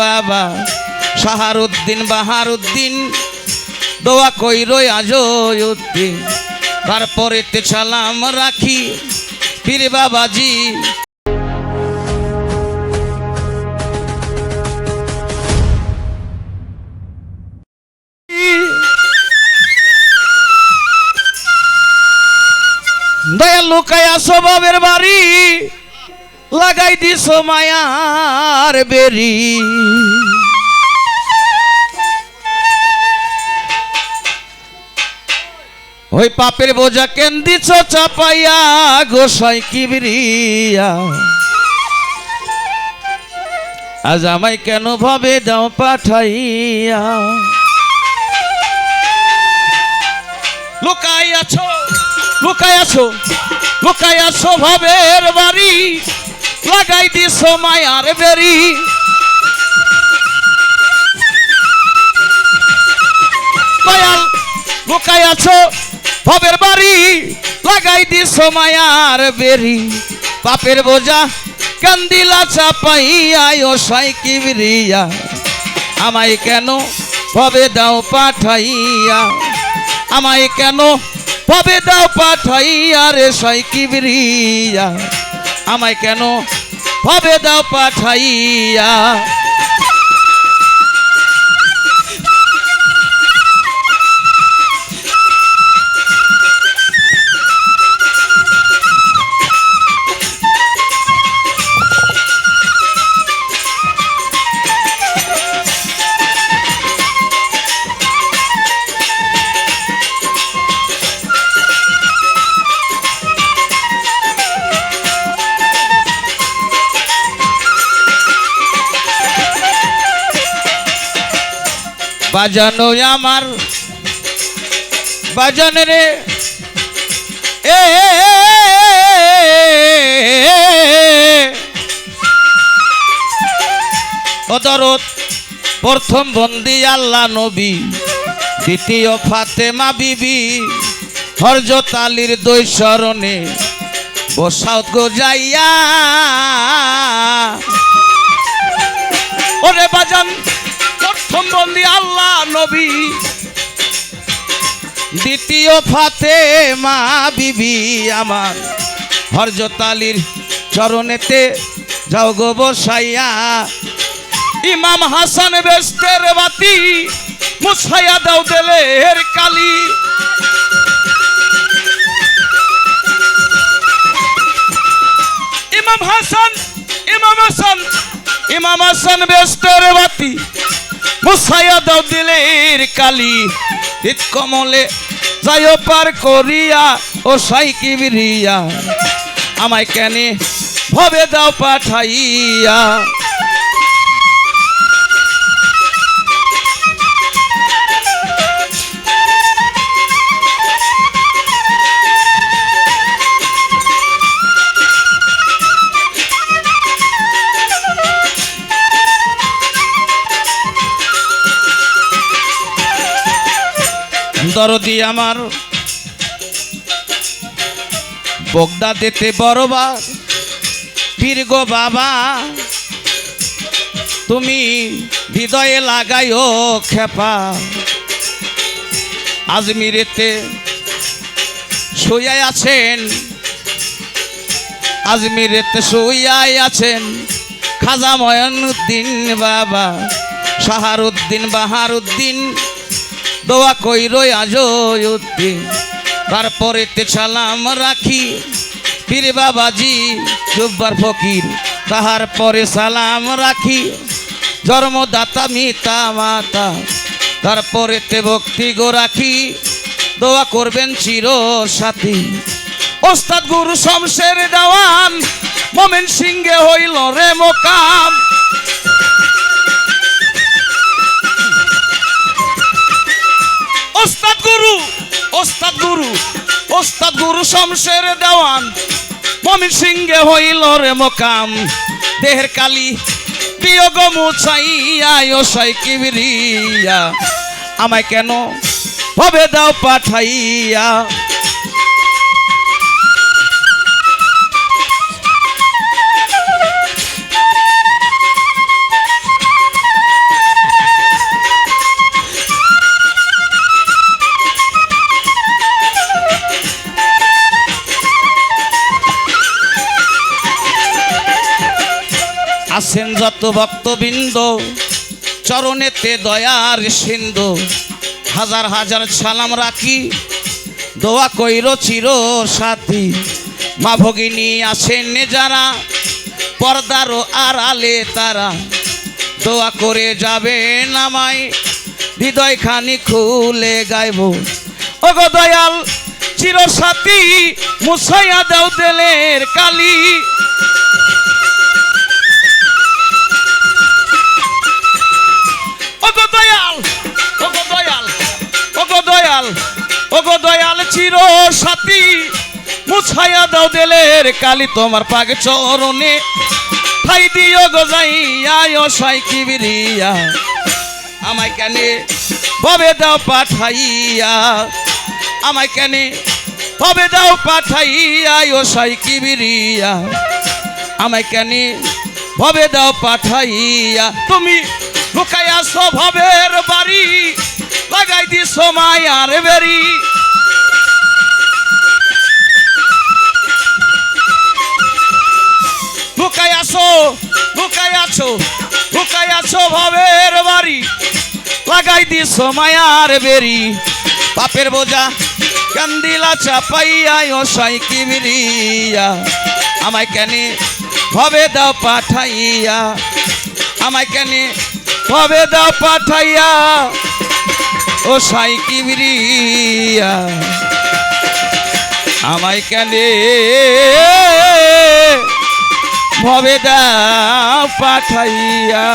বাবা সাহারুদ্দিন বাহারুদ্দিন, দোয়া কইরই আজউদ্দিন তারপরে তে সালাম রাখি। পীর বাবাজি। দয়া লুকায়া স্বভাবের বাড়ি। লাগাই দিস মায়ার বেরি। ওই পাপের বোঝা কেন দিছ চাপাইয়া গোসাই কিবরিয়া আজ আমায় কেন ভাবে দাও পাঠাইয়া। লুকাই আছো লুকাই আছো আছো ভাবের বাড়ি। লাগাই দিস মায়ার বেরি। দয়াল লুকাই আছো ভবের বাড়ি। লাগাই দিস মায়ার বেরি। পাপের বোঝা কান্দিলা চাপাইয়া ও সাই কিবরিয়া। আমায় কেন ভবে দাও পাঠাইয়া? আমায় কেন ভবে দাও পাঠাইয়া রে সাই কিবরিয়া? আমায় কেন ভবে দাও পাঠাইয়া? বাজানো আমার। বাজান রে। এ অদরত প্রথম বন্দি আল্লাহ নবী, দ্বিতীয় ফাতেমা বিবি, হরজত আলীর দৈ স্মরণে বসাউত গো যাইয়া। ওরে বাজান প্রথম বন্দি আল্লাহ নবী। দ্বিতীয় ফাতে মা বিবি আমার। হরজত আলীর চরণেতে যাও গো বসাইয়া। ইমাম হাসান বেস্তের বাতি মুছাইয়া দাও দেলে এর কালি। ইমাম হাসান ইমাম হাসান ইমাম হাসান বেস্তের বাতি মুছাইয়া দাও দিলের কালি। হিত কমলে যাইও পার করিয়া, ও সাই কিবরিয়া আমায় কেনে ভবে দাও পাঠাইয়া। দরদি আমার। বগদা দিতে বড়বার। পীর গো বাবা, তুমি হৃদয়ে লাগাইও খেপা। আজমিরেতে শুয়াই আছেন। আজমিরেতে শুয়াই আছেন খাজা ময়নুদ্দিন বাবা সাহারুদ্দিন বাহারুদ্দিন। দোয়া কইরই আজউদ্দিন তারপরে তে সালাম রাখি পীর বাবাজি, জুব্বার ফকির। তাহার পরে সালাম রাখি জন্মদাতা, মিতা মাতা। তারপরে তে ভক্তি গো রাখি, দোয়া করবেন চির সাথী। ওস্তাদ গুরু শমশের দেওয়ান, মোমেন সিংহে হইল রে মোকাম। গুরু ওস্তাদ গুরু শমশের দেওয়ান। মমিন সিংহে হইল রে মোকাম, দেহের কালি। প্রিয় গো মুছাইয়া ও আমায় কেন ভবে দাও পাঠাইয়া? যত ভক্তবৃন্দ, চরণেতে দয়ার সিন্ধু। হাজার হাজার সালাম রাখি, দোয়া কইর চির সাথী। মা ভগিনী আসেন যারা পর্দারও আড়ালে তারা। দোয়া করে যাবে নামাই হৃদয় খানি খুলে গাইব। ওগো দয়াল, চির সাথী মুসাইয়া দাও দেলের কালী। চির সাথী মুছাইয়া দাও দেলের কালি তোমার পাগে চরণে। ঠাই দিও গো যাইয়া, ও সাই কিবিরিয়া, আমায় কেনে ভবে দাও পাঠাইয়া। আমায় কেনে ভবে দাও পাঠাইয়া, ও সাই কিবিরিয়া, আমায় কেনে ভবে দাও পাঠাইয়া। তুমি লুকাইয়া স্বভাবের বাড়ি, লাগাই দিস মায়ার বেরি লুকাই আসো লুকাই আছো লুকাই আছো ভাবের বাড়ি। লাগাই দিস মায়ার বেরি। পাপের বোঝা কান্দিলা চাপাইয়া ও সাই কিবিরিয়া। আমায় কেনে ভবে দাও পাঠাইয়া। আমায় কেনে ভবে দাও পাঠাইয়া ও সাই কিবিরিয়া। আমায় কেনে ভবেদা পাঠাইয়া।